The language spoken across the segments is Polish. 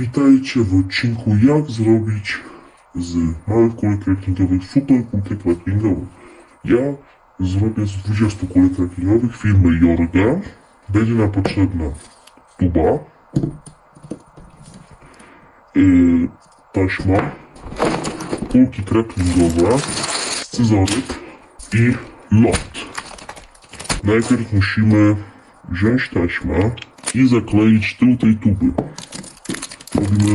Witajcie w odcinku jak zrobić z małych kulek trekkingowych super kulkę trekkingową. Ja zrobię z 20 kulek trekkingowych firmy Jorga. Będzie nam potrzebna tuba, yy, taśma, kulki trekkingowe, scyzoryk i lot. Najpierw musimy wziąć taśmę i zakleić tył tej tuby. Robimy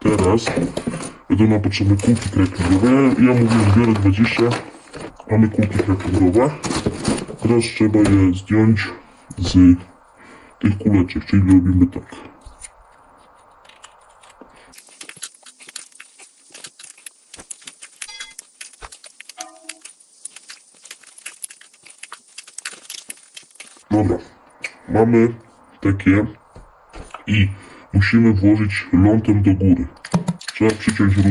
Teraz będą nam potrzebne kulki craftingowe. Ja mówię, że biorę 20. Mamy kulki craftingowe. Teraz trzeba je zdjąć z tych kuleczek, czyli robimy tak. Dobra, mamy takie i musimy włożyć lądem do góry. Trzeba przyciąć rurę.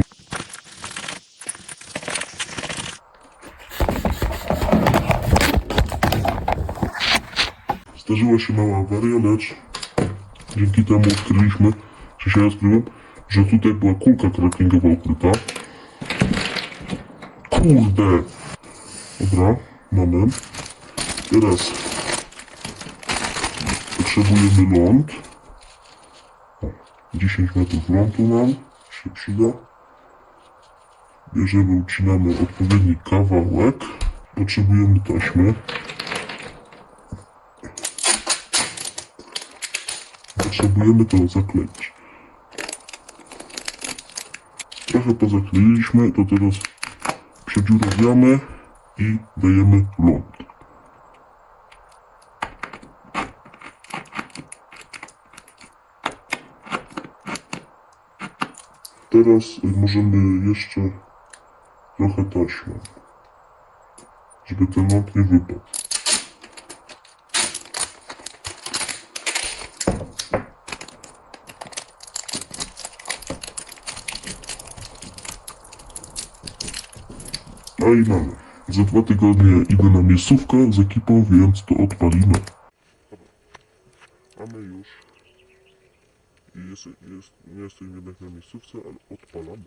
Zdarzyła się mała awaria, lecz dzięki temu odkryliśmy, że się rozkryłem, że tutaj była kulka crackingowa ukryta. Kurde! Dobra, mamy. Teraz potrzebujemy ląd. O, 10 metrów lądu nam się przyda. Bierzemy, ucinamy odpowiedni kawałek. Potrzebujemy taśmy. Potrzebujemy to zakleić. Trochę pozakleiliśmy, to teraz przedziurawiamy i dajemy ląd. Teraz możemy jeszcze trochę taśmy, żeby ten ląd nie wypadł. No i mamy. Za dwa tygodnie idę na miejscówkę z ekipą, więc to odpalimy. Mamy już. Jest, jest, nie jestem jednak na miejscówce, ale odpalam.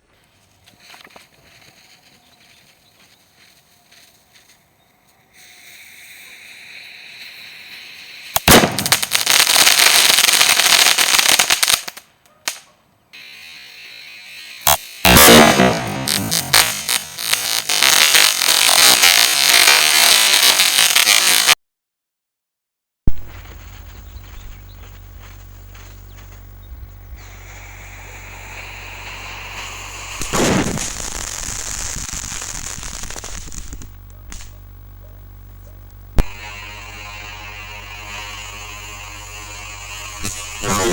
Ой,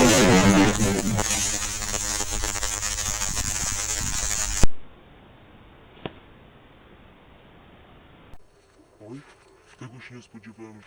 так уж не сподіваємось.